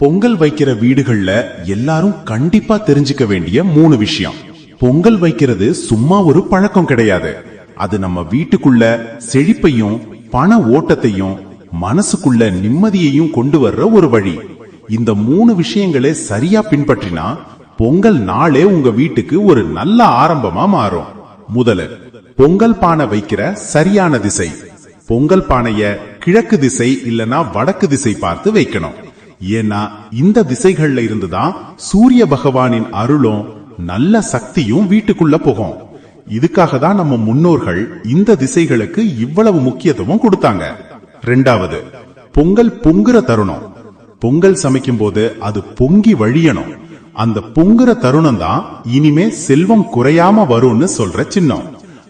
பொங்கல் வைக்கிற வீடுகள்ல எல்லாரும் கண்டிப்பா தெரிஞ்சுக்க வேண்டிய மூணு விஷயம். பொங்கல் வைக்கிறது சும்மா ஒரு பழக்கம் கிடையாது. அது நம்ம வீட்டுக்குள்ள செழிப்பையும் பண ஓட்டத்தையும் மனசுக்குள்ள நிம்மதியையும் கொண்டு வர்ற ஒரு வழி. இந்த மூணு விஷயங்களை சரியா பின்பற்றினா பொங்கல் நாளே உங்க வீட்டுக்கு ஒரு நல்ல ஆரம்பமா மாறும். முதல்ல பொங்கல் பானை வைக்கிற சரியான திசை. பொங்கல் பானைய கிழக்கு திசை இல்லனா வடக்கு திசை பார்த்து வைக்கணும். ஏன்னா இந்த திசைகள்ல இருந்துதான் சூரிய பகவானின் அருளும் நல்ல சக்தியும் வீட்டுக்குள்ள போகும். இதுக்காக தான் நம்ம முன்னோர்கள் இந்த திசைகளுக்கு இவ்வளவு முக்கியத்துவம் கொடுத்தாங்க. ரெண்டாவது பொங்கல் பொங்குற தருணம். பொங்கல் சமைக்கும் போது அது பொங்கி வழியணும். அந்த பொங்குற தருணம் தான் இனிமே செல்வம் குறையாம வரும்னு சொல்ற சின்னம்.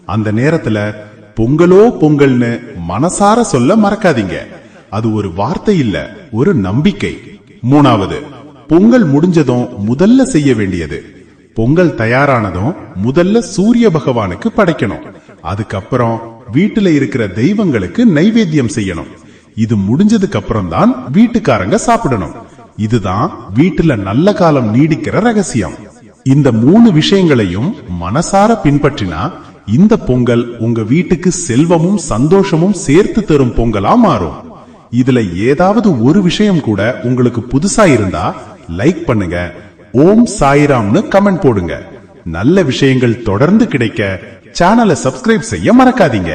அந்த நேரத்துல பொங்கலோ பொங்கல்னு மனசார சொல்ல மறக்காதீங்க. அது ஒரு வார்த்தை இல்ல ஒரு நம்பிக்கை. மூணாவது பொங்கல் முடிஞ்சதும் முதல்ல செய்ய வேண்டியது. பொங்கல் தயாரானதும் முதல்ல சூரிய பகவானுக்கு படைக்கணும். அதுக்கப்புறம் வீட்டுல இருக்கிற தெய்வங்களுக்கு நைவேத்தியம் செய்யணும். இது முடிஞ்சதுக்கு அப்புறம் தான் வீட்டுக்காரங்க சாப்பிடணும். இதுதான் வீட்டுல நல்ல காலம் நீடிக்கிற ரகசியம். இந்த மூணு விஷயங்களையும் மனசார பின்பற்றினா இந்த பொங்கல் உங்க வீட்டுக்கு செல்வமும் சந்தோஷமும் சேர்த்து தரும் பொங்கலா மாறும். இதுல ஏதாவது ஒரு விஷயம் கூட உங்களுக்கு புதுசா இருந்தா லைக் பண்ணுங்க. ஓம் சாய்ராம்னு கமெண்ட் போடுங்க. நல்ல விஷயங்கள் தொடர்ந்து கிடைக்க சேனலை சப்ஸ்கிரைப் செய்ய மறக்காதீங்க.